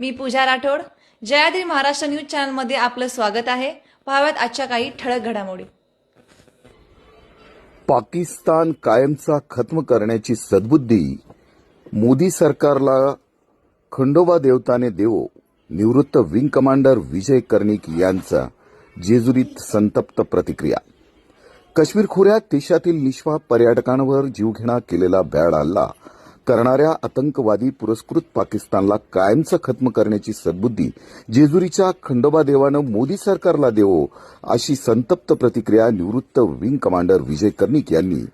मी Pooja Rathod. Jayadri Maharashtra news चॅनलमध्ये आपलं स्वागत आहे. पाहाव्यात आजच्या काही ठळक घडामोडी. पाकिस्तान कायमचा खत्म करण्याची सद्बुद्धी मोदी सरकारला खंडोबा देवताने देवो निवृत्त विंग कमांडर विजय कर्णिक यांचा जेजुरीत संतप्त प्रतिक्रिया. काश्मीर खोऱ्यात देशातील निष्पाप पर्यटकांवर जीवघेणा केलेला बॅड हल्ला करणाऱ्या आतंकवादी पुरस्कृत पाकिस्तानला कायमचं खत्म करण्याची सद्बुद्धी जेजुरीच्या खंडोबा देवानं मोदी सरकारला देवो अशी संतप्त प्रतिक्रिया निवृत्त विंग कमांडर विजय कर्णिक यांनी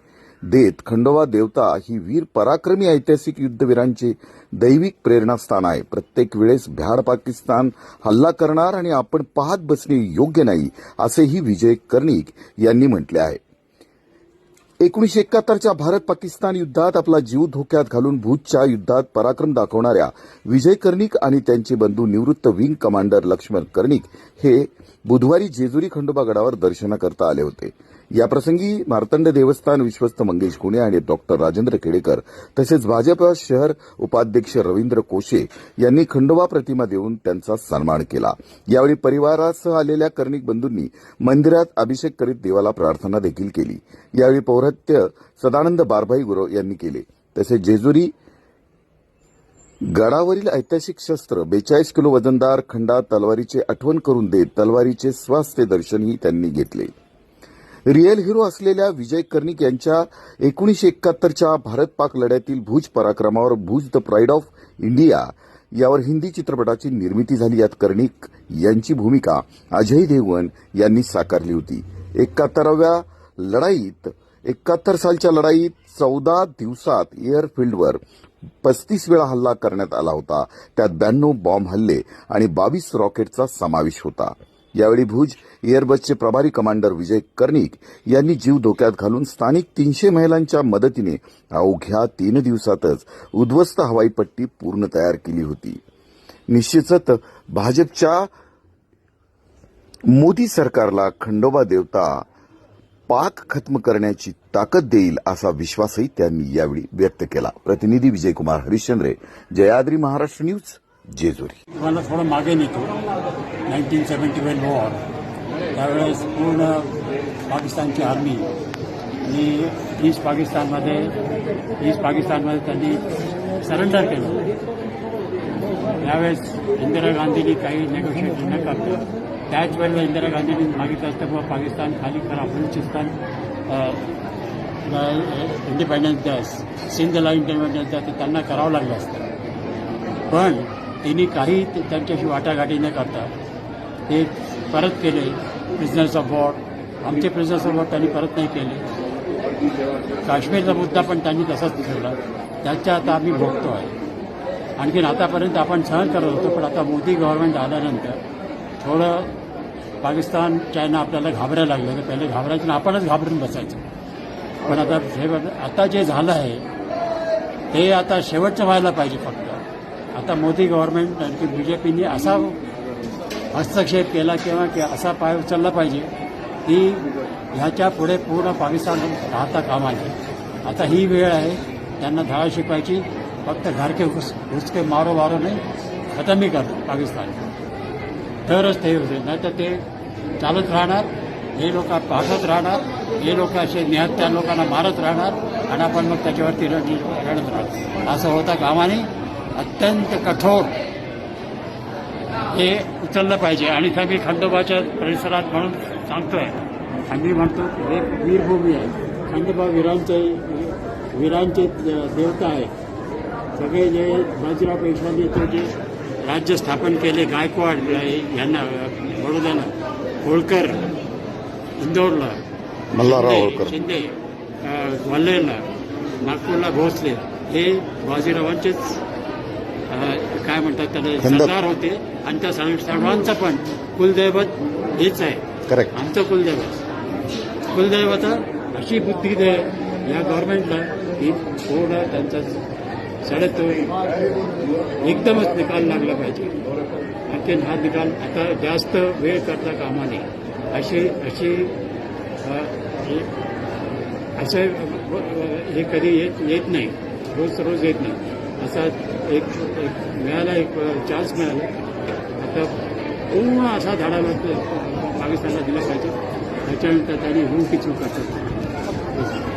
देत खंडोबा देवता ही वीर पराक्रमी ऐतिहासिक युद्धवीरांचे दैविक प्रेरणास्थान आहे. प्रत्येक वेळेस भ्याड पाकिस्तान हल्ला करणार आणि आपण पाहत बसणे योग्य नाही असेही विजय कर्णिक यांनी म्हटले आहे. एकोणीशे एकाहत्तरच्या भारत पाकिस्तान युद्धात आपला जीव धोक्यात घालून भूजच्या युद्धात पराक्रम दाखवणाऱ्या विजय कर्णिक आणि त्यांचे बंधू निवृत्त विंग कमांडर लक्ष्मण कर्णिक हे बुधवारी जेजुरी खंडोबा गडावर दर्शनाकरता आले होते. याप्रसंगी मार्तंड देवस्थान विश्वस्त मंगेश गुणे आणि डॉक्टर राजेंद्र केडेकर तसेच भाजप शहर उपाध्यक्ष रवींद्र कोशे यांनी खंडोबा प्रतिमा देऊन त्यांचा सन्मान केला. यावेळी परिवारासह आलेल्या कर्णिक बंधूंनी मंदिरात अभिषेक करीत देवाला प्रार्थना देखील केली. यावेळी पौरात्य सदानंद बारभाई गुरव यांनी केले. तसेच जेजुरी गडावरील ऐतिहासिक शस्त्र बेचाळीस किलो वजनदार खंडा तलवारीचे आठवण करून देत तलवारीचे स्वास्थ्य दर्शनही त्यांनी घेतले. रिअल हिरो असलेल्या विजय कर्णिक यांच्या एकोणीसशे एकाहत्तरच्या भारत पाक लढ्यातील Bhuj पराक्रमावर Bhuj the pride of India यावर हिंदी चित्रपटाची निर्मिती झाली. यात कर्णिक यांची भूमिका अजय देवगण यांनी साकारली होती. एकाहत्तराव्या लढाईत एकाहत्तर सालच्या लढाईत चौदा दिवसात एअरफिल्डवर पस्तीस वेळा हल्ला करण्यात आला होता. त्यात ब्याण्णव बॉम्ब हल्ले आणि बावीस रॉकेटचा समावेश होता. यावेळी भुज एअरबसचे प्रभारी कमांडर विजय कर्णिक यांनी जीव धोक्यात घालून स्थानिक तीनशे महिलांच्या मदतीने अवघ्या तीन दिवसातच उद्ध्वस्त हवाई पट्टी पूर्ण तयार केली होती. निश्चितच भाजपच्या मोदी सरकारला खंडोबा देवता पाक खत्म करण्याची ताकद देईल असा विश्वासही त्यांनी यावेळी व्यक्त केला. प्रतिनिधी विजयकुमार हरिश्चंद्रे जयाद्री महाराष्ट्र न्यूज जेजुरी. मला थोडं मागे नेतो. नाईन्टीन सेवन्टी वन वॉर त्यावेळेस पूर्ण पाकिस्तानची आर्मी आणि ईस्ट पाकिस्तानमध्ये ईस्ट पाकिस्तानमध्ये त्यांनी सरेंडर केलं. त्यावेळेस इंदिरा गांधींनी काही नेगोशिएशन न करता त्याच वेळेला इंदिरा गांधींनी मागितलं असतं किंवा पाकिस्तान खाली करा बलुचिस्तान इंडिपेंडन्स द्या सिंधला इंडिपेंडन्स द्या ते त्यांना करावं लागलं असतं. पण त्यांनी काही त्यांच्याशी वाटाघाटी न करता हे परत केले प्रिझनर्स ऑफ वॉर आमचे प्रिझनर्स ऑफ वॉर त्यांनी परत नाही केले. काश्मीरचा मुद्दा पण त्यांनी तसाच ठेवला. त्याच्या आता आम्ही भोगतो आहे. आणखीन आतापर्यंत आपण सहन करत होतो पण आता मोदी गव्हर्नमेंट आल्यानंतर थोडं पाकिस्तान चायना आपल्याला घाबरायला लागलं. तर पहिले घाबरायचं आपणच घाबरून बसायचं. पण आता हे आता जे झालं आहे ते आता शेवटचं व्हायला पाहिजे फक्त. आता मोदी गव्हर्नमेंट आणखी बी जे पीने असा हस्तक्षेप केला किंवा की असा पाय उचलला पाहिजे की ह्याच्या पुढे पूर्ण पाकिस्तान राहता कामा नये. आता ही वेळ आहे त्यांना धडा शिकवायची फक्त घरके घुस घुसके मारो मारो नाही खतमी कर पाकिस्तान. तरच ते होते नाही तर ते चालत राहणार हे लोक पाहत राहणार हे लोक असे निहत्या लोकांना मारत राहणार आणि आपण मग त्याच्यावरती रड रडत राहणार असं होता कामाने अत्यंत कठोर हे उचललं पाहिजे. आणि मी खंडोबाच्या परिसरात म्हणून सांगतोय. आम्ही म्हणतो हे वीरभूमी आहे. खंडोबा वीरांचे वीरांचे देवता आहे. सगळे जे बाजीराव पेशवानी ते जे राज्य स्थापन केले गायकवाड यांना बडोद्याला होळकर इंदोरला मल्हारराव शिंदे- होळकर. शिंदे अं, ग्वाल्हेरला नागपूरला भोसले हे बाजीरावांचेच काय म्हणतात त्याला. सरदार होते. आणि त्या सर्व- सर्वांचं पण कुलदैवत हेच आहे. करेक्ट आमचं कुलदैवत. कुलदैवत अशी बुद्धी दे या गव्हर्नमेंटला की पूर्ण त्यांचा सडक एकदमच निकाल लागला पाहिजे. आणखीन हा निकाल आता जास्त वेळ करता कामा नये. अशी अशी असं हे कधी येत येत नाही. रोज रोज येत नाही. असा एक एक मिळाला एक चान्स मिळाला. आता पूर्ण असा धाडा पाकिस्तानला दिला पाहिजे. त्याच्यानंतर त्यांनी होऊन की चूक करतात.